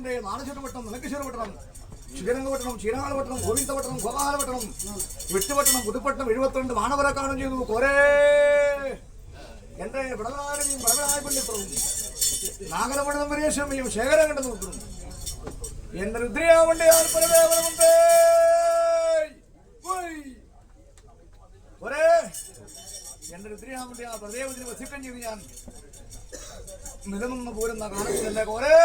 എന്റെ നാണചുരപട്ടണം പട്ടണം ശ്രീരംഗപട്ടണം പട്ടണം ഗോവിന്ദപട്ടണം ഗോപാലപട്ടണം വിട്ടുപട്ടണം പുതുപ്പട്ടണം എഴുപത്തിരണ്ട് മാണവരെ കാണും ചെയ്തു. കൊറേ എന്റെ വിടനാരനെയും പണ്ഡിത്രവും നാഗരമണ പരേശ്വരയും ശേഖരം കണ്ടു നോക്കുന്നു. എന്റെ രുദ്രയാവണ്ടേ പരമേവരമുണ്ടേ ഒരേ എന്റെ രുദ്രയാവണ്ടേ ആ പ്രദേവത്തിന് വസിക്കം ചെയ്ത് ഞാൻ നിലനിന്ന് പോരുന്ന കാണത്തിലല്ലേ കോരേ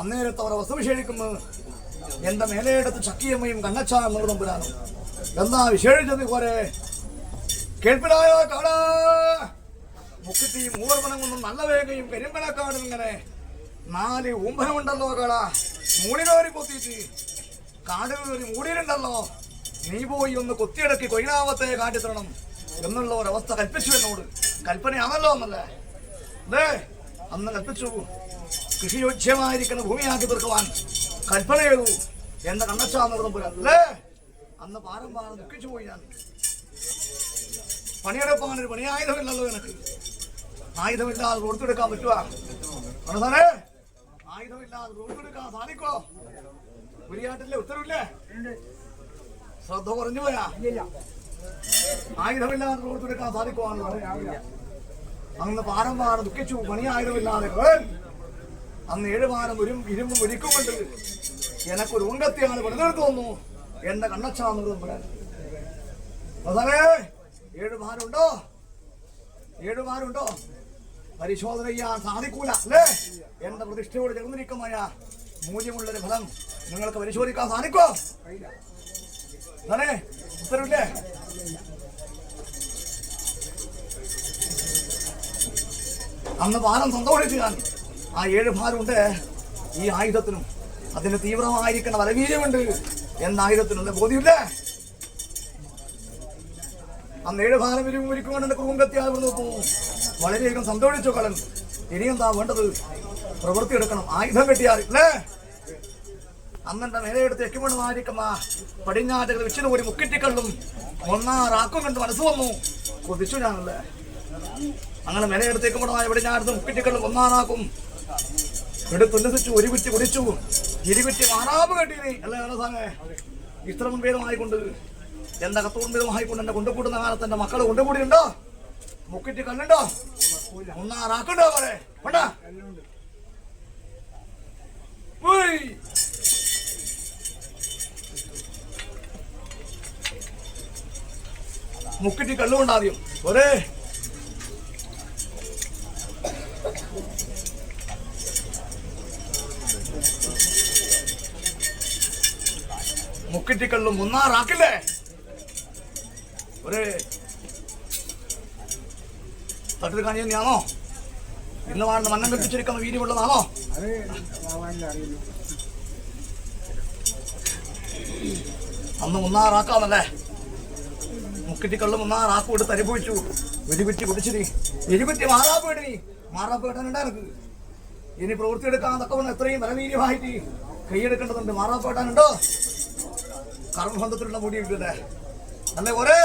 അന്നേരത്ത് അവർ വസ്തുവിശേഷിക്കുന്നത് എന്റെ മേലയിടത്ത് ചക്കിയമ്മയും കണ്ണച്ചാ നിർതമ്പുരാനും എന്നാ വിശേഷിച്ചത് പോരെ കേൾപ്പിലായ? കാടാ മുക്കത്തിയും മൂവർമണം കൊണ്ടും നല്ല വേഗയും കരിമ്പനക്കാടും ഇങ്ങനെ നാല് ഊമ്പനമുണ്ടല്ലോ കാടാ മൂളിനോരി കൊത്തിയിട്ട് ഒരു മൂടിയിട്ടുണ്ടല്ലോ നീ പോയി ഒന്ന് കൊത്തിയടക്കി കൊയിനാവത്തെ കാട്ടിത്തരണം. എന്നുള്ള ഒരവസ്ഥ കൽപ്പിച്ചു എന്നോട്. കൽപ്പനയാണല്ലോ എന്നല്ലേ അതേ അന്ന് കൽപ്പിച്ചു. കൃഷിയോജ്യമായിരിക്കുന്ന ഭൂമിയാക്കി തീർക്കുവാൻ കൽപ്പന ചെയ്തു എന്റെ കണ്ണച്ചാന്ന് അല്ലേ അന്ന് പാരം പാരം ദുഃഖിച്ചു പോയി ഞാൻ. പണിയെടുപ്പാൻ ഒരു പണിയായുധമില്ലല്ലോ എനിക്ക്. ആയുധമില്ലാതെ കൊടുത്തെടുക്കാൻ പറ്റുക സാറേ? ആയുധമില്ലാതെ കൊടുത്തെടുക്കാൻ സാധിക്കോ പുലിയാട്ടില്ലേ ഉത്തരവില്ലേ? ശ്രദ്ധ കുറഞ്ഞു പോയാ. ആയുധമില്ലാതെ കൊടുത്തെടുക്കാൻ സാധിക്കുവാണെന്നാണ് അന്ന് പാരം പാറ ദുഃഖിച്ചു പണി ആയുധമില്ലാതെ അന്ന് ഏഴുപാരം ഒരു ഇരുമ്പും കൊണ്ട് എനക്കൊരു ഉങ്കത്തിയാണ് വെറുതെടുത്ത് വന്നു എന്റെ കണ്ണച്ചാന്ന് പറയാൻ അതേ ഏഴ് ഭാരമുണ്ടോ ഏഴ് പരിശോധന ചെയ്യാൻ സാധിക്കൂല അല്ലേ? എന്റെ പ്രതിഷ്ഠയോട് ചേർന്നിരിക്കുമായ മൂല്യമുള്ളൊരു ഫലം നിങ്ങൾക്ക് പരിശോധിക്കാൻ സാധിക്കോ അതെ ഉത്തരവില്ലേ? അന്ന് ഭാരം സന്തോഷിച്ചു ഞാൻ ആ ഏഴ് ഭാരമുണ്ട്. ഈ ആയുധത്തിനും അതിന് തീവ്രമായിരിക്കുന്ന വലവീര്യമുണ്ട് എന്ന ആയുധത്തിനുള്ള ബോധ്യമില്ലേ. അന്ന് ഏഴ് ഭാരം വരും ഒരിക്കും എന്റെ കുറുമ്പത്തിയാൽ നോക്കൂ വളരെയധികം സന്തോഷിച്ചു കളൻ ഇനിയെന്താ വേണ്ടത്? പ്രവൃത്തി എടുക്കണം. ആയുധം കെട്ടിയാൽ അല്ലേ? അന്നെന്റെ മേലെടുത്ത് എക്കുമണമായിരിക്കുന്ന പടിഞ്ഞാറ്റകൾ വെച്ചിന് കൂടി മുക്കിറ്റിക്കള്ളും ഒന്നാറാക്കും കണ്ട് മനസ്സ് വന്നു. കൊതിച്ചു ഞാനല്ലേ? അങ്ങനെ മെനയെടുത്തേക്കും കൂടെ എവിടെ ഞാൻ പടിഞ്ഞാറ്റത്ത് മുക്കിറ്റിക്കള്ളും ഒന്നാറാക്കും എടുത്തുല്ലസിച്ചു ഒരു കുറ്റി കുടിച്ചു ഇരുകുറ്റി മാറാവ് കെട്ടിനി അല്ലേ സാറേ? ഇത്ര മുൻപേതുമായിക്കൊണ്ട് എന്റെ കത്തോർമിതമായിക്കൊണ്ട് എന്നെ കൊണ്ടുകൂടുന്ന കാലത്ത് എന്റെ മക്കൾ കൊണ്ടുകൂടിയുണ്ടോ മുക്കിറ്റ് കണ്ണുണ്ടോ ഒന്നാറാക്കണ്ടോ അവരെ വേണ്ട കള്ളുകൊണ്ടാദ്യം ഒരേ. മുക്കിറ്റിക്കള്ളും മുന്നാറാക്കില്ലേ? ഒരേ. തട്ടിൽ കാണിയാണോ ഇന്ന് വേണ്ട മണ്ണം കെട്ടിച്ചിരിക്കുന്ന വീര്യമുള്ളതാണോ അന്ന് മുന്നാറാക്കാന്നല്ലേ മുക്കിറ്റിക്കള്ളും മുന്നാറാക്കും ഇട്ട് അനുഭവിച്ചു. വെടികുറ്റി കുടിച്ചിരി എരികുറ്റി മാറാപ്പ് കേട്ടിനി മാറാപ്പ് കേട്ടാനുണ്ടാ എനിക്ക് ഇനി പ്രവൃത്തി എടുക്കാൻ തക്കവണ്ണം എത്രയും ബലവീര്യമായിട്ട് കൈയെടുക്കേണ്ടതുണ്ട് മാറാപ്പ് കേട്ടാനുണ്ടോ കർമ്മബന്ധത്തിലുള്ള മുടി ഇല്ലേ അല്ലേ ഒരേ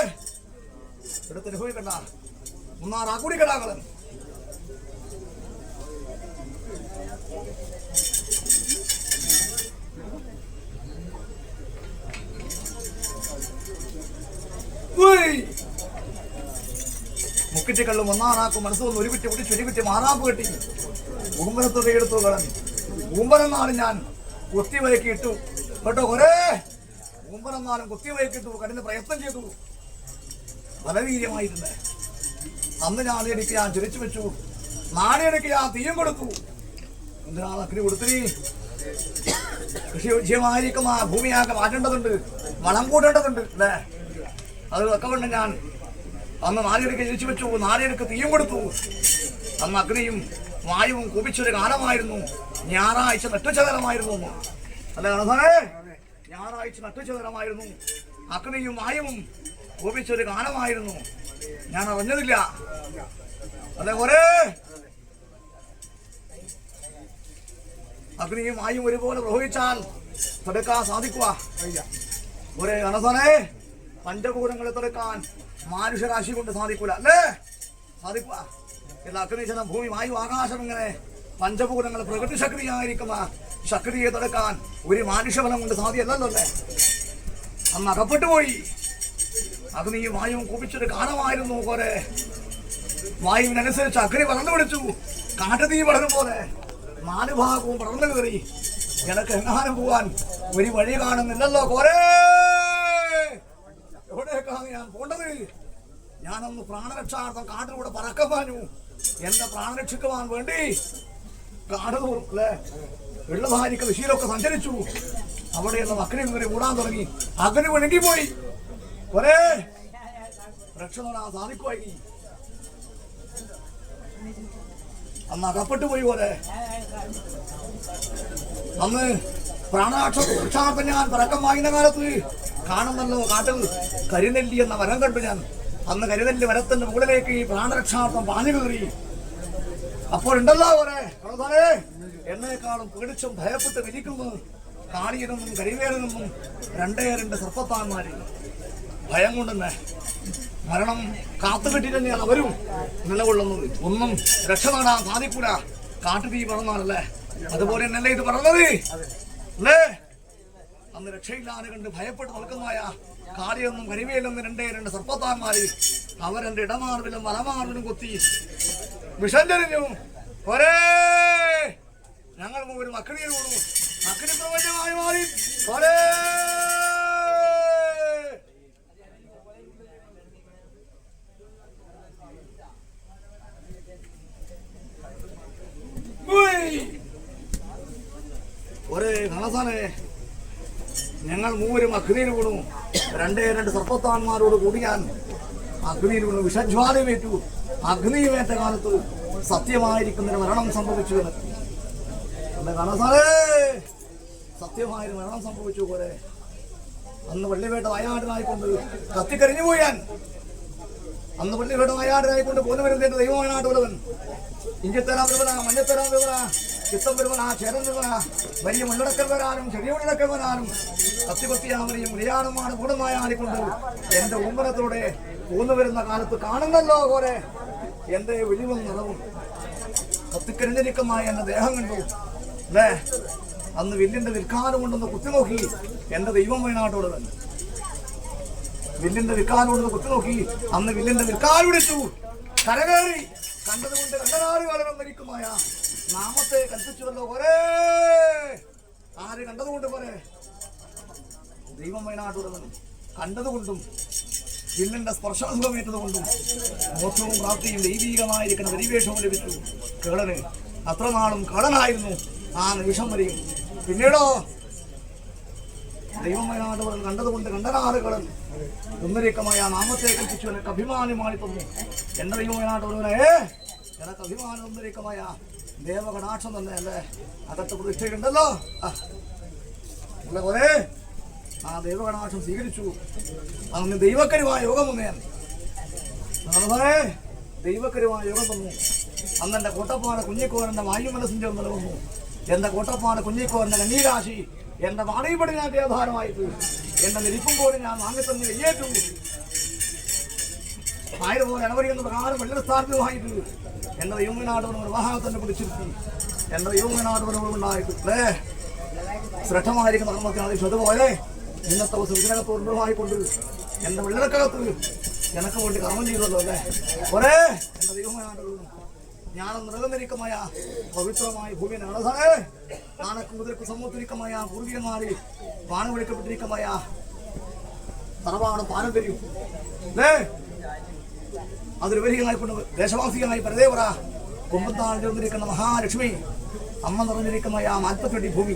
എടുത്ത് അനുഭവിക്കണ്ട ആ കൂടി കടാകളൻ മുക്കിറ്റ് കള്ളും ഒന്നാനാക്കും മനസ്സൊന്ന് ഒരു കുറ്റി കൂടി ഒരു കുറ്റി മാറാപ്പ് കെട്ടി ഊമ്പനത്തുകയെടുത്തു കളൻ ഊമ്പനെന്നാണ് ഞാൻ കുത്തി ഇട്ടു. കേട്ടോ ഒരേ ഉമ്പനെന്നാലും കുത്തിവയക്കി ഇട്ടു കഠിന പ്രയത്നം ചെയ്തു. ബലവീര്യമായിരുന്നു അന്ന് ഞാൻ നാളെയടിക്ക് ഞാൻ ചുരിച്ചു വെച്ചു. നാളെയടിക്ക് ഞാൻ തീയും കൊടുത്തു. എന്തിനാണ് അഗ്നി കൊടുത്തിരി കൃഷി വിജയമായിരിക്കും ആ ഭൂമിയാകെ മാറ്റേണ്ടതുണ്ട് വളം കൂട്ടേണ്ടതുണ്ട് അല്ലേ? അത് കൊണ്ട് ഞാൻ. അന്ന് നാളികൾക്ക് ജനിച്ചു വെച്ചു നാളികൾക്ക് തീയും കൊടുത്തു. അന്ന് അഗ്നിയും വായുവും കുപിച്ചൊരു കാലമായിരുന്നു ഞായറാഴ്ച നട്ടുചകരമായിരുന്നു എന്ന്. അല്ലേ കണസാറേ ഞായറാഴ്ച നട്ടുചതുരമായിരുന്നു അഗ്നിയും മായവും കോപിച്ചൊരു ഗാനമായിരുന്നു. ഞാൻ അറിഞ്ഞതില്ല. അതെ ഒരേ അഗ്നിയും മായും ഒരുപോലെ പ്രവഹിച്ചാൽ തടുക്കാൻ സാധിക്കുക. ഒരേ അനസനെ പഞ്ചഭൂതങ്ങളെ തടുക്കാൻ മാനുഷരാശി കൊണ്ട് സാധിക്കൂല. അല്ലേ? സാധിക്കുക. എല്ലാ അഗ്നിശനം ഭൂമി വായു ആകാശം ഇങ്ങനെ പഞ്ചഭൂതങ്ങൾ പ്രകൃതി ശക്തിയായിരിക്കുന്ന ശക്തിയെ തടുക്കാൻ ഒരു മാനുഷബലം കൊണ്ട് സാധ്യമല്ലല്ലോ അല്ലേ? അന്ന് അകപ്പെട്ടു പോയി. അഗ്നിയും വായുവും കുപിച്ചൊരു കാലമായിരുന്നു പോലെ വായുവിനനുസരിച്ച് അഗ്നി വളർന്നു പിടിച്ചു. കാട്ടുതീ വളരും പോലെ. നാല് ഭാഗവും വളർന്നു കയറി. എനക്ക് എങ്ങാനും പോവാൻ ഒരു വഴി കാണുന്നില്ലല്ലോ കോരേ എവിടേക്കാണ് ഞാൻ പോണ്ടത്? ഞാനൊന്ന് പ്രാണരക്ഷാർത്ഥം കാട്ടിലൂടെ പറക്കപ്പാനു എന്റെ പ്രാണരക്ഷിക്കുവാൻ വേണ്ടി കാട് തോറും അല്ലേ? വെള്ളധാരിക്ക് വിശീലൊക്കെ സഞ്ചരിച്ചു. അവിടെയുള്ള അഗ്നി കയറി ഓടാൻ തുടങ്ങി. അഗ്നി ഒഴുകിപ്പോയി കൊരേ രക്ഷ നേടാൻ സാധിക്കുമായി അന്ന് അകപ്പെട്ടു പോയി പോലെ അന്ന് പ്രാണാക്ഷാപ്പം ഞാൻ പറക്കം വാങ്ങുന്ന കാലത്ത് കാണുന്നല്ലോ കാട്ടിൽ കരിനെല്ലി എന്ന വരം കണ്ടു ഞാൻ. അന്ന് കരിനെല്ലി വരത്തിന്റെ മുകളിലേക്ക് ഈ പ്രാണരക്ഷാർത്ഥം പാഞ്ഞു കയറി. അപ്പോഴുണ്ടല്ലോ പോലെ എന്നെക്കാളും പേടിച്ചും ഭയപ്പെട്ട് വിരിക്കുന്നു കാണിയനെന്നും കരിവേലെന്നും രണ്ടേ രണ്ട് സർപ്പത്താന്മാര് ഭയം കൊണ്ടെന്നെ മരണം കാത്തുകെട്ടി തന്നെയാണ് അവരും നിലകൊള്ളുന്നത്. ഒന്നും രക്ഷ നേടാൻ സാധിക്കൂല. കാട്ടുതീ പറഞ്ഞാണല്ലേ അതുപോലെ തന്നെയല്ലേ ഇത് പറഞ്ഞത് അല്ലേ? അന്ന് രക്ഷയില്ലാതെ കണ്ട് ഭയപ്പെട്ട് നിൽക്കുന്നതായ കാളിയൊന്നും കരിവേലൊന്നും രണ്ടേ രണ്ട് സർപ്പത്താന്മാര് അവരെന്റെ ഇടമാർവിലും വലമാർവിലും കൊത്തി വിഷം ചരിഞ്ഞു ഞങ്ങൾ മൂവരും അഗ്നിയിൽ വീണു. രണ്ടേ രണ്ട് സർപ്പത്താന്മാരോട് കൂടി അഗ്നിയിൽ വീണു. വിഷജ്വാലമേറ്റു. അഗ്നിയുമേറ്റ കാലത്ത് സത്യമായിരിക്കുന്നതിന് മരണം സംഭവിച്ചു എന്ന്. എന്റെ സാറേ. സത്യമായൊരു മരണം സംഭവിച്ചു പോലെ അന്ന് പള്ളിവേട്ട വയനാട്ടിലായിക്കൊണ്ട് കത്തിക്കരിഞ്ഞു പോയി ഞാൻ. അന്ന് വെള്ളിവേട്ട വയനാട്ടിനായിക്കൊണ്ട് പോന്നു വരുന്നതിന്റെ ദൈവവയനാട്ടുള്ളവൻ ഇഞ്ചിത്തരാം വിവര മഞ്ഞത്തരാം വിവര ചിത്തം വരുവന ചേരൻ വിവര വലിയ മുള്ളടക്കൽ വരാനും ചെറിയ മുള്ളടക്കൽ വരാനും കത്തികൊത്തിയാമനെയും ഉലയാണുമാണ് ഗുണമായ ആടിക്കൊണ്ട് എന്റെ ഉമ്മനത്തോടെ പോന്നു വരുന്ന കാലത്ത് കാണുന്നല്ലോ പോലെ എന്റെ വിളിവും നിറവും കത്തിക്കരിഞ്ഞിരിക്കമായ എന്റെ ദേഹം കണ്ടു. അല്ലേ അന്ന് വില്ലിന്റെ നിൽക്കാനും കൊണ്ടൊന്ന് കുത്തിനോക്കി എന്റെ ദൈവം വയനാട്ടോട് തന്നെ. വില്ലിന്റെ വിൽക്കാനോട് കുത്തിനോക്കി അന്ന് വില്ലിന്റെ വിൽക്കാൻ വിളിച്ചു. കരകേറി കണ്ടതുകൊണ്ട് കണ്ടനാട് കാലം മരിക്കുമായ നാമത്തെ കൽപ്പിച്ചുവല്ലോ ഒരേ ആര് കണ്ടതുകൊണ്ട് പോരെ? ദൈവം വയനാട്ടുള്ളവൻ കണ്ടതുകൊണ്ടും വില്ലിന്റെ സ്പർശാസുഖമേറ്റതുകൊണ്ടും മോക്ഷവും പ്രാപ്തിയും ദൈവീകമായിരിക്കുന്ന പരിവേഷവും ലഭിച്ചു. കേളന് അത്ര നാളും കടനായിരുന്നു ആ നിമിഷം വരെയും. പിന്നീടോ ദൈവമയനാടുകൾ കണ്ടതുകൊണ്ട് കണ്ടനാറുകളും ഒന്നരേക്കമായ നാമത്തെ കൽപ്പിച്ചു. എനക്ക് അഭിമാനമായി തന്നു എന്റെ ദൈവമയനാടുകളെ എനക്ക് അഭിമാനം ഒന്നരക്കമായ ദേവകടാക്ഷം തന്നെ അല്ലേ അകത്ത് പ്രതിഷ്ഠയുണ്ടല്ലോ. ആ. പോലെ ആ ദൈവകടാക്ഷം സ്വീകരിച്ചു. അന്ന് ദൈവക്കരുമായ യോഗം വന്നേ. ഞാൻ നമ്മളെ ദൈവക്കരുമായ യോഗം തന്നു അന്ന് എന്റെ കോട്ടപ്പാട് കുഞ്ഞിക്കോരന്റെ വായുമനസിന്റെ ഒന്ന് വന്നു. എന്റെ കോട്ടപ്പാട് കുഞ്ഞിക്കോരന്റെ കണ്ണീരാശി എന്റെ വാണിപടി ഞാൻ ആധാരമായിട്ട് എന്റെ നിരിപ്പും പോലെ ഞാൻ വാങ്ങിത്തന്നെ വെയ്യേറ്റു ആയിരം പോലെ ഇടവരിയെന്ന് പ്രകാരം വെള്ളി സ്ഥാനത്തുമായിട്ട് എന്റെ ദൈവനാടവനെ വിവാഹത്തന്നെ പിടിച്ചിരുത്തി. എന്റെ ദൈവനാടവനോട് ഉണ്ടായിട്ട്. അല്ലേ ശ്രദ്ധമായിരിക്കുന്ന കർമ്മത്തിനാണ് അതുപോലെ ഇന്നത്തെ ദിവസം ഇതിനകത്തോടുമായിക്കൊണ്ട് എന്റെ വെള്ളക്കകത്ത് എനക്ക് വേണ്ടി കർമ്മം ചെയ്തല്ലോ അല്ലേ ഒരേ എന്റെ ജ്ഞാനം നിറനിരിക്കമായ പവിത്രമായ ഭൂമി നടസാറേ നാണക്ക് മുതൽക്ക് സമൂഹത്തിരിക്കമായ പൂർവികന്മാര് പാനം വിളിക്കപ്പെട്ടിരിക്കമായ തറവാണ് പാരമ്പര്യം അല്ലേ കൊണ്ട് ദേശവാസികളായി പരദേവറ കുമ്പത്താൾ ചേർന്നിരിക്കുന്ന മഹാലക്ഷ്മി അമ്മ നിറഞ്ഞിരിക്കുന്ന ആ നാൽപ്പത്തെട്ടി ഭൂമി.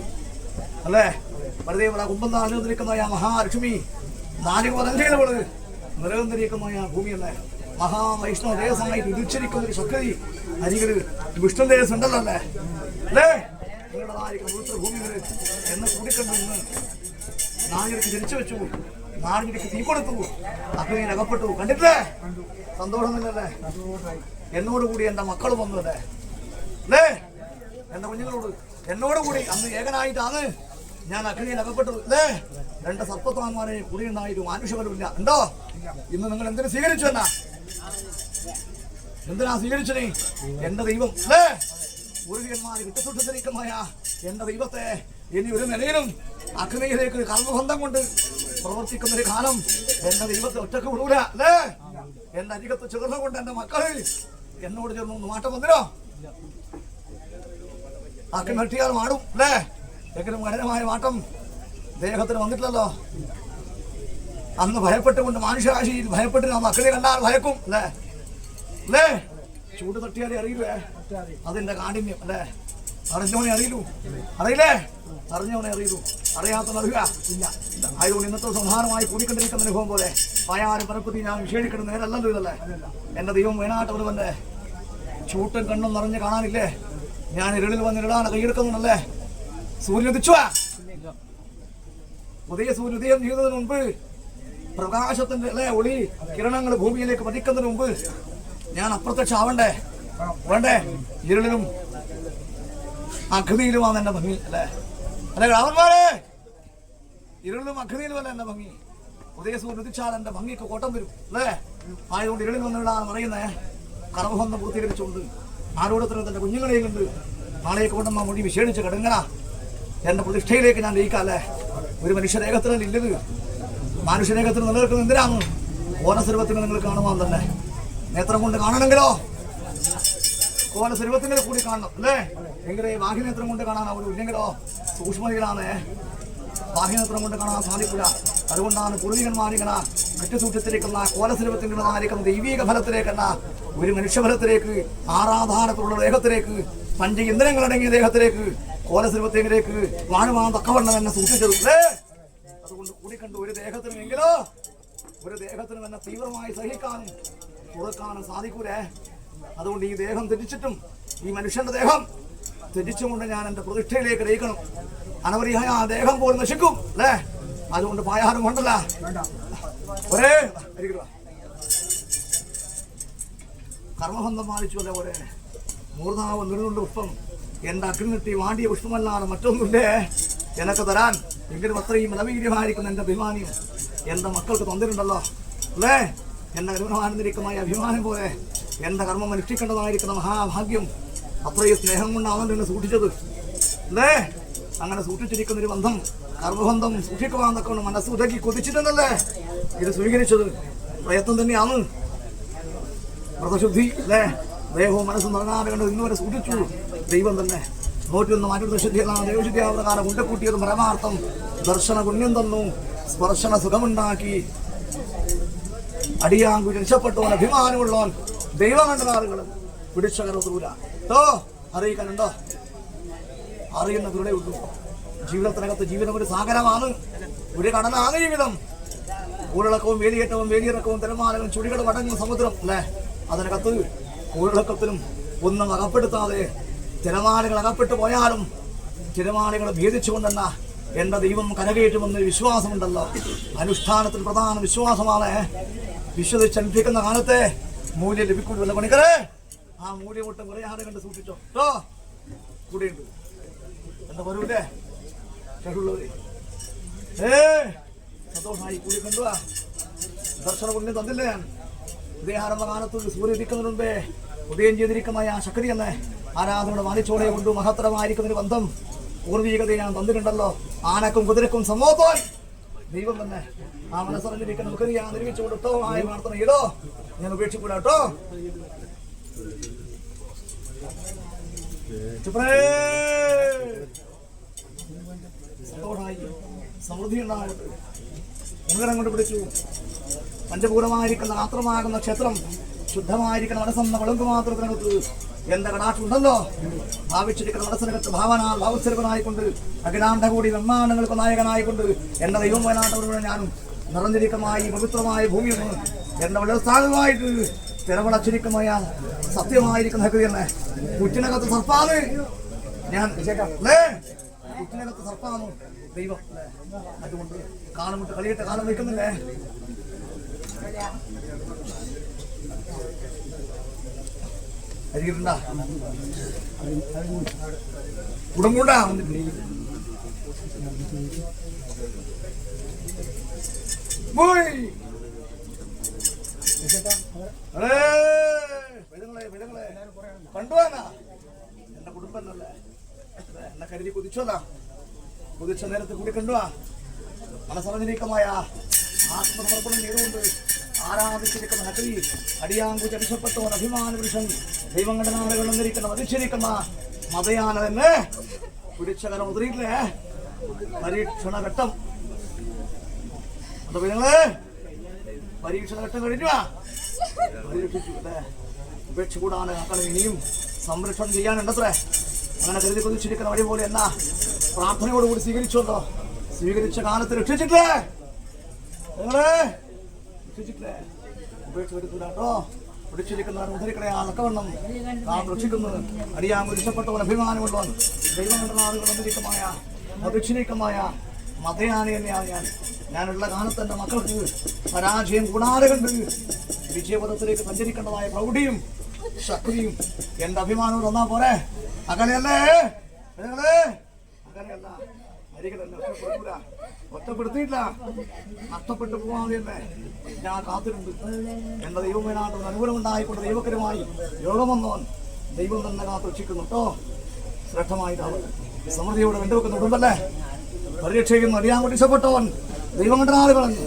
അല്ലേ? പരദേവറ കുമ്പത്താൾ ചേർന്നിരിക്കുന്ന ആ മഹാലക്ഷ്മി നാലുപോലെ നിറഞ്ഞിരിക്കുന്ന ആ ഭൂമിയല്ലേ? മഹാവൈഷ്ണവ ദേശമായിട്ട് ഉദിച്ചിരിക്കുന്ന ഒരു ശക്തി അരികിൽ വിഷ്ണു ദേശം ഉണ്ടല്ലോ അല്ലേ? അല്ലേ? നിങ്ങളുടേതായിരിക്കുന്ന പവിത്ര ഭൂമികൾ എന്നെ കൂടിക്കണ്ടെന്ന് നാഞ്ഞിടയ്ക്ക് തിരിച്ചു വെച്ചു. നാഞ്ഞിടയ്ക്ക് തീ കൊടുത്തു. അഗ്നിയിൽ അകപ്പെട്ടു. കണ്ടിട്ടില്ലേ? സന്തോഷം തന്നെയല്ലേ? എന്നോട് കൂടി എന്റെ മക്കൾ വന്നു അല്ലേ? എന്റെ കുഞ്ഞുങ്ങളോട് എന്നോട് കൂടി അന്ന് ഏകനായിട്ടാണ് ഞാൻ അഗ്നിയിൽ അകപ്പെട്ടത്. അല്ലേ? രണ്ട് സർപ്പത്താന്മാരെ കുടിയുണ്ടായിട്ട് മാനുഷ്യപരമില്ല ഉണ്ടോ? ഇന്ന് നിങ്ങൾ എന്തിനു സ്വീകരിച്ചു എന്നാ? എന്തിനാ സ്വീകരിച്ചേ എന്റെ ദൈവം. അല്ലേ? പൂർവികന്മാർ വിട്ടുസുട്ടിരിക്കുന്നതായ എന്റെ ദൈവത്തെ ഇനി ഒരു നിലയിലും അഗ്നിയിലേക്ക് കർമ്മബന്ധം കൊണ്ട് പ്രവർത്തിക്കുന്ന ഒരു കാലം എന്റെ ദൈവത്തെ ഒറ്റയ്ക്ക് വിടൂല. അല്ലേ? എന്റെ അരികത്ത് ചേർന്നുകൊണ്ട് എന്റെ മക്കൾ എന്നോട് ചേർന്ന് ഒന്ന് മാറ്റം വന്നിരോ? അഗ്നി കട്ടിയാൽ മാടും അല്ലേ? എങ്കിലും കഠിനമായ മാറ്റം ദേഹത്തിന് വന്നിട്ടില്ലല്ലോ. അന്ന് ഭയപ്പെട്ടുകൊണ്ട് മനുഷ്യരാശിയിൽ ഭയപ്പെട്ട് മക്കളെ കണ്ടാൽ ഭയക്കും. അല്ലേ? അല്ലേ? ചൂട് തട്ടിയാലേ അറിയില്ലേ? അതിന്റെ കാഠിന്യം അല്ലേ? അറിഞ്ഞോനെ അറിയില്ലു. അറിയില്ലേ? അറിഞ്ഞോനെ അറിയില്ലു. അറിയാത്ത അറിയുക ഇല്ല. ആയതുകൊണ്ട് ഇന്നത്തെ സംഹാരമായി കൂടിക്കൊണ്ടിരിക്കുന്ന അനുഭവം പോലെ പയാരും പരപ്പത്തി ഞാൻ വിഷേടിക്കുന്ന നേരല്ലല്ലോ ഇതല്ലേ? എന്റെ ദൈവം വേനാട്ടവരുമല്ലേ ചൂട്ടും കണ്ണും നിറഞ്ഞ് കാണാനില്ലേ? ഞാൻ ഇരുളിൽ വന്ന് ഇരുളാണ് കൈയെടുക്കുന്നുണ്ടല്ലേ സൂര്യൻ ഉദിച്ചുവാ ഉദയ സൂര്യ ഉദയം ചെയ്യുന്നതിന് മുമ്പ് പ്രകാശത്തിന്റെ അല്ലെ ഒളി കിരണങ്ങൾ ഭൂമിയിലേക്ക് പതിക്കുന്നതിന് മുമ്പ് ഞാൻ അപ്രത്യക്ഷമാവണ്ടേ വേണ്ടേ ഇരുളിലും അഗ്നിയിലുമാണ് എന്റെ ഭംഗി അല്ലേ? അല്ലെ രാവന്മാരെ ഇരുളിലും അഗ്നിയിലുമല്ല എന്റെ ഭംഗി. ഉദയസൂര്യൻ ഉദിച്ചാൽ എന്റെ ഭംഗിക്ക് കോട്ടം വരും അല്ലേ? ആയതുകൊണ്ട് ഇരുളിൽ വന്നിടാണ് പറയുന്നേ കർമ്മബന്ധം പൂർത്തീകരിച്ചുകൊണ്ട് ആരോടത്തിന് തന്റെ കുഞ്ഞുങ്ങളെയും കൊണ്ട് നാളെ കൊണ്ടമ്മ മൊഴി വിശേഷിച്ച് കിടങ്ങണ. എന്റെ പ്രതിഷ്ഠയിലേക്ക് ഞാൻ ലയിക്കാല്ലേ ഒരു മനുഷ്യരേഖത്തിനല്ല ഇല്ലത് മനുഷ്യരേഖത്തിന് നിലനിൽക്കുന്ന എന്തിനാണ്? ഓരോ സർവത്തിനും നിങ്ങൾ കാണുവാൻ തന്നെ. നേത്രം കൊണ്ട് കാണണമെങ്കിലോ? കോല കോലസ്വരൂപത്തിനെ കൂടി കാണണം അല്ലേ? എങ്കിലേ ബാഹ്യനേത്രം കൊണ്ട് കാണാനാവുള്ളൂ ഇല്ലെങ്കിലോ സൂക്ഷ്മതയിലാണ് ബാഹ്യനേത്രം കൊണ്ട് കാണാൻ സാധിക്കില്ല അതുകൊണ്ടാണ് പൂർവികന്മാരിങ്ങനെ കെട്ടിസൂക്ഷിച്ചിരിക്കുന്ന കോലസ്വരൂപത്തിനുള്ളതായിരിക്കുന്ന ദൈവീക ഫലത്തിലേക്കല്ല ഒരു മനുഷ്യഫലത്തിലേക്ക് ആരാധാരത്തിലുള്ള ദേഹത്തിലേക്ക് പഞ്ച ഇന്ദ്രങ്ങളടങ്ങിയ ദേഹത്തിലേക്ക് കോലസ്വരൂപത്തിലേക്ക് വാണുവാൻ തക്കവണ്ണം എന്നെ സൂക്ഷിച്ചത് അതുകൊണ്ട് കൂടിക്കണ്ട് ഒരു ദേഹത്തിനുമെങ്കിലോ ഒരു ദേഹത്തിനും തന്നെ തീവ്രമായി സഹിക്കാനും തുറക്കാനും സാധിക്കൂലേ? അതുകൊണ്ട് ഈ ദേഹം തെറ്റിച്ചിട്ടും ഈ മനുഷ്യന്റെ ദേഹം തെറ്റിച്ചുകൊണ്ട് ഞാൻ എന്റെ പ്രതിഷ്ഠയിലേക്ക് നയിക്കണം അനവരിയായ ആ ദേഹം പോലും നശിക്കും അല്ലേ? അതുകൊണ്ട് പായാറും കൊണ്ടല്ല ഒരേ കർമ്മബന്ധം അല്ലേ ഒരേ മൂർധാവ് നിരുന്നുണ്ട് പുഷ്പം. എന്റെ അഗ്നിട്ടി വാണ്ടിയ പുഷ്പമല്ലാതെ മറ്റൊന്നുമില്ലേ? എനക്ക് തരാൻ എങ്കിലും അത്രയും ബലവീര്യമായിരിക്കുന്ന എന്റെ അഭിമാനിയും എന്റെ മക്കൾക്ക് തന്നിട്ടുണ്ടല്ലോ അല്ലേ? എന്റെ കരുണാനന്ദിരിക്കമായ അഭിമാനം പോലെ എന്റെ കർമ്മം അനുഷ്ഠിക്കേണ്ടതായിരിക്കുന്ന മഹാഭാഗ്യം അത്രയും സ്നേഹം കൊണ്ടാണല്ലോ എന്നെ സൂക്ഷിച്ചത്. അല്ലേ? അങ്ങനെ സൂക്ഷിച്ചിരിക്കുന്ന ഒരു ബന്ധം കർമ്മബന്ധം സൂക്ഷിക്കുവാൻ മനസ്സ് ഉതക്കി കൊതിച്ചിട്ടുണ്ടല്ലേ ഇത് സ്വീകരിച്ചത് പ്രയത്നം തന്നെയാണ്. വ്രതശുദ്ധി അല്ലേ? ദേഹവും മനസ്സും നിറങ്ങാതെ കണ്ട് ഇന്നുവരെ സൂക്ഷിച്ചു. ദൈവം തന്നെ നൂറ്റൊന്ന് എന്നാണ് ദൈവശുദ്ധി പ്രകാരം കൊണ്ടുകൂട്ടിയത് പരമാർത്ഥം ദർശന പുണ്യം തന്നു സ്പർശന സുഖമുണ്ടാക്കി അടിയാങ്കു രക്ഷപ്പെട്ടവൻ അഭിമാനമുള്ളവൻ ദൈവമണ്ഡലാറുകളും കണ്ട ആളുകളും പിടിച്ച കരുതൂല ഓ അറിയിക്കാനുണ്ടോ? അറിയുന്ന ദൂരെ ഉള്ളൂ. ജീവിതത്തിനകത്ത് ജീവിതം ഒരു സാഗരമാണ്. ഒരു കടലാണ് ജീവിതം. ഊരിളക്കവും വേലിയേറ്റവും വേലിയിറക്കവും തിരമാലകളും ചുഴികളും അടങ്ങുന്ന സമുദ്രം അല്ലേ? അതിനകത്ത് ഊരിളക്കത്തിനും ഒന്നും അകപ്പെടുത്താതെ തിരമാലകൾ അകപ്പെട്ടു പോയാലും തിരമാലകൾ ഭേദിച്ചുകൊണ്ടെന്ന എന്റെ ദൈവം കരകയറ്റുമെന്നൊരു വിശ്വാസമുണ്ടല്ലോ. അനുഷ്ഠാനത്തിന് പ്രധാന വിശ്വാസമാണ്. വിശ്വസിച്ചനുഷ്ഠിക്കുന്ന കാലത്തെ മൂല്യം ലഭിക്കുമല്ലോ പണിക്കരെ. ആ മൂല്യം മൂല്യമൊട്ടും കുറയാതെ കണ്ട് സൂക്ഷിച്ചോ. കേട്ടോ കൂടെയുണ്ട്. എന്താ പറയൂലേ? കേട്ടുള്ളവര് ഏ സന്തോഷമായി കൂടി കണ്ടുവാ ദർശന പുണ്യം തന്നില്ലേ ഉദയാരംഭ സൂര്യ ഉദിക്കുന്നതിന് മുമ്പേ ഉദയം ചെയ്തിരിക്കുന്ന ആ ശക്തി എന്ന് ആരാധനയുടെ വാണിച്ചോടെ കൊണ്ട് മഹത്തരമായിരിക്കുന്നൊരു ബന്ധം പൂർവീകത ഞാൻ തന്നിട്ടുണ്ടല്ലോ. ആനക്കും കുതിരക്കും സമൂഹത്തോൻ ദൈവം തന്നെ ആ മനസ്സറിഞ്ഞിരിക്കുന്ന നമുക്ക് നീ ആദരിച്ചു കൊടുത്തോ ആയി പ്രാർത്ഥന ചെയ്തോ ഞാൻ ഉപേക്ഷിക്കൂല കേട്ടോ. സമൃദ്ധി ഉണ്ടാകട്ടെ. മുൻകരം കൊണ്ട് പിടിച്ചു. പഞ്ചപൂരമായിരിക്കുന്ന ആത്രമാകുന്ന ക്ഷേത്രം ശുദ്ധമായിരിക്കുന്ന മനസ്സെന്ന വളങ്കു മാത്രത്തിനകത്ത് എന്റെ കടാക്ഷുണ്ടല്ലോ ഭാവിച്ചിരിക്കുന്ന മനസ്സിനകത്ത് ഭാവന ഭാവസ്വരൂപനായിക്കൊണ്ട് അഖിലാണ്ട കൂടി ബ്രഹ്മാണ്ടങ്ങൾക്ക് നായകനായിക്കൊണ്ട് എന്റെ ദൈവം ഞാൻ ഞാനും നിറഞ്ഞിരിക്കമായ പവിത്രമായ ഭൂമിയൊന്ന് എന്റെ വളരെ സ്ഥാനമായിട്ട് തിരവളച്ചിരിക്കുന്ന സത്യമായിരിക്കുന്ന ഹൃദയ കുറ്റിനകത്ത് സർപ്പാണ്. ഞാൻ കുറ്റിനകത്ത് സർപ്പാണ് ദൈവം? അതുകൊണ്ട് കാണുമുട്ട് കളിയിട്ട് കാലം വയ്ക്കുന്നില്ലേ? അരികിട്ടുണ്ടാ ഉടമ്പൂണ്ടാ? പോയി. കണ്ടുവാനാ എന്റെ കുടുംബല്ലേ എന്നെ കരുതി കുതിച്ചോതാ കുതിച്ച നേരത്തെ കൂടി കണ്ടുവാ. മനസ്സറിഞ്ഞിരിക്കമായ ആത്മസമർപ്പണം ചെയ്തുകൊണ്ട് ആരാധിച്ചിരിക്കുന്ന നഗരി അടിയാങ്കു ചടിച്ചപ്പെട്ടവൻ അഭിമാന പുരുഷൻ ദൈവങ്ങളുടെ നാടുകൾ വന്നിരിക്കുന്ന അനുസരിക്കുന്ന മതയാന തന്നെ പിടിച്ചകരം ഉതിരിയില്ലേ പരീക്ഷണ ഘട്ടം എന്താ നിങ്ങൾ പരീക്ഷണ ഘട്ടം കഴിഞ്ഞുവാ ഉപേക്ഷ കൂടാണ് ഇനിയും സംരക്ഷണം ചെയ്യാനുണ്ടത്രേ. അങ്ങനെ കരുതി കൊതിച്ചിരിക്കുന്ന വഴി പോലെ എന്നാ പ്രാർത്ഥനയോടുകൂടി സ്വീകരിച്ചോണ്ടോ? സ്വീകരിച്ച കാലത്ത് രക്ഷിച്ചിട്ടില്ലേ? നിങ്ങളെ രക്ഷിച്ചിട്ടില്ലേ? ഉപേക്ഷ വരുത്തില്ലാട്ടോ പിടിച്ചിരിക്കുന്നവൻ ഉദ്ധരിക്കണേ അളക്കവണ്ണം നാം രക്ഷിക്കുന്നത്. അറിയാം വിളിച്ചപ്പെട്ടവൻ അഭിമാനമുള്ളവൻ ദൈവം കണ്ട വന്നിരിക്കമായ അഭിക്ഷണിക്കമായ മതയാന തന്നെയാണ് ഞാൻ. ഞാനുള്ള കാലത്ത് എന്റെ മക്കൾക്ക് പരാജയം കൂടാതെ കണ്ട് വിജയപഥത്തിലേക്ക് സഞ്ചരിക്കേണ്ടതായ പ്രൗഢിയും ശക്തിയും എന്റെ അഭിമാനവും തന്നാ പോരെ. അകലെയല്ലേ അകലെയല്ല ഒറ്റപ്പെടുത്തിയില്ല നഷ്ടപ്പെട്ടു തന്നെ ഞാൻ കാത്തിട്ടുണ്ട് എന്റെ ദൈവമേനാട്ട് അനുകൂലം ഉണ്ടായിക്കൊണ്ട് ദൈവകരമായി യോഗം വന്നവൻ ദൈവം തന്നെ കാത്തു രക്ഷിക്കുന്നു കേട്ടോ? ശ്രദ്ധമായിട്ടാണ് സമൃദ്ധിയോടെ വെണ്ടുവെക്കുന്ന കുടുംബല്ലേ? പരിരക്ഷിക്കുന്നു. അറിയാൻ പഠിച്ചപ്പെട്ടവൻ ദൈവം കണ്ട പറഞ്ഞു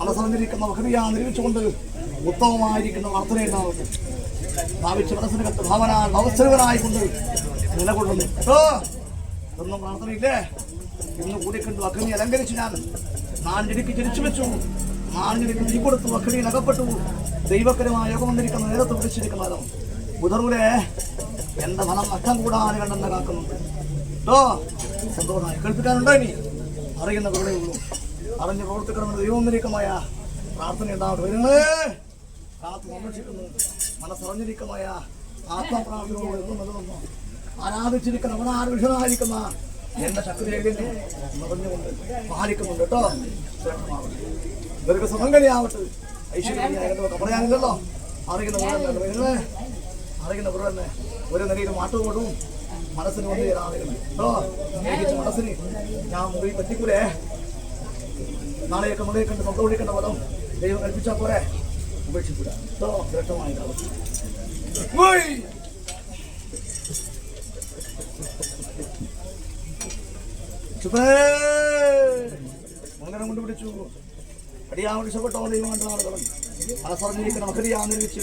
മനസ്സറിഞ്ഞിരിക്കുന്ന വഹരിയാ നിരീക്ഷിച്ചുകൊണ്ട് ഉത്തമമായിരിക്കുന്ന പ്രാർത്ഥനയുണ്ടാവുന്നു ഭാവിച്ച മനസ്സിന് കത്ത് ഭാവന നിലകൊള്ളുന്നു. കേട്ടോ? ഒന്നും പ്രാർത്ഥനയില്ലേ? ഇന്ന് കൂടിക്കണ്ടു അഗ്നി അലങ്കരിച്ചു ഞാൻ നാഞ്ചിടിക്ക് ജനിച്ചു വെച്ചു. നാഞ്ചിടിക്ക് തീ കൊടുത്തു അഗ്നിയിൽ അകപ്പെട്ടു. ദൈവക്കരമായ യോഗം വന്നിരിക്കുന്ന നേരത്തെ പിടിച്ചിരിക്കുന്നതും ബുധറൂലെ എന്റെ മനം നഷ്ടം കൂടാതെ കണ്ടെന്ന് കാക്കുന്നുണ്ട്. സന്തോഷമായി. കേൾപ്പിക്കാനുണ്ടോ ഇനി? അറിയുന്നവരുടെ ഉള്ളൂ. അറിഞ്ഞ് പ്രവർത്തിക്കണമെന്ന് ദൈവോന്നരിക്കമായ പ്രാർത്ഥന ഉണ്ടാവട്ടെ. വരുന്നേ. കാത്തു സംരക്ഷിക്കുന്നു മനസ്സറിഞ്ഞിരിക്കമായ ആത്മപ്രാപ്തിയോട് എത്തുന്നതെന്നോ ആരാധിച്ചിരിക്കുന്ന അവനാരുഷനായിരിക്കുന്ന എന്റെ ശക്തിയിലേക്ക് നിറഞ്ഞുകൊണ്ട് പാലിക്കുന്നുണ്ട് കേട്ടോ. ഇവർക്ക് സുഖംകളിയാവട്ടെ ഐശ്വര്യമൊക്കെ പറയാനില്ലല്ലോ. അറിയുന്ന വരുന്നേ അറിയുന്ന തന്നെ ഒരു നിലയിൽ മാട്ടുകൊടും മനസ്സിന് വന്നു ചേരാറുണ്ട് കേട്ടോ? മനസ്സിന് ഞാൻ മുറി പറ്റിക്കൂലേ നാളെയൊക്കെ മുറിയെ കണ്ട് സന്തോഷിക്കേണ്ട പദം ദൈവം കൽപ്പിച്ചാൽ പോരെ? ഉപേക്ഷിക്കൂല കേട്ടോ? ശ്രേഷ്ഠമായിട്ടാവും മകനെ കൊണ്ട് പിടിച്ചു. കണ്ട ആളുകളും മനസ്സറിഞ്ഞിരിക്കുന്ന മകരിയാ നിർമ്മിച്ച്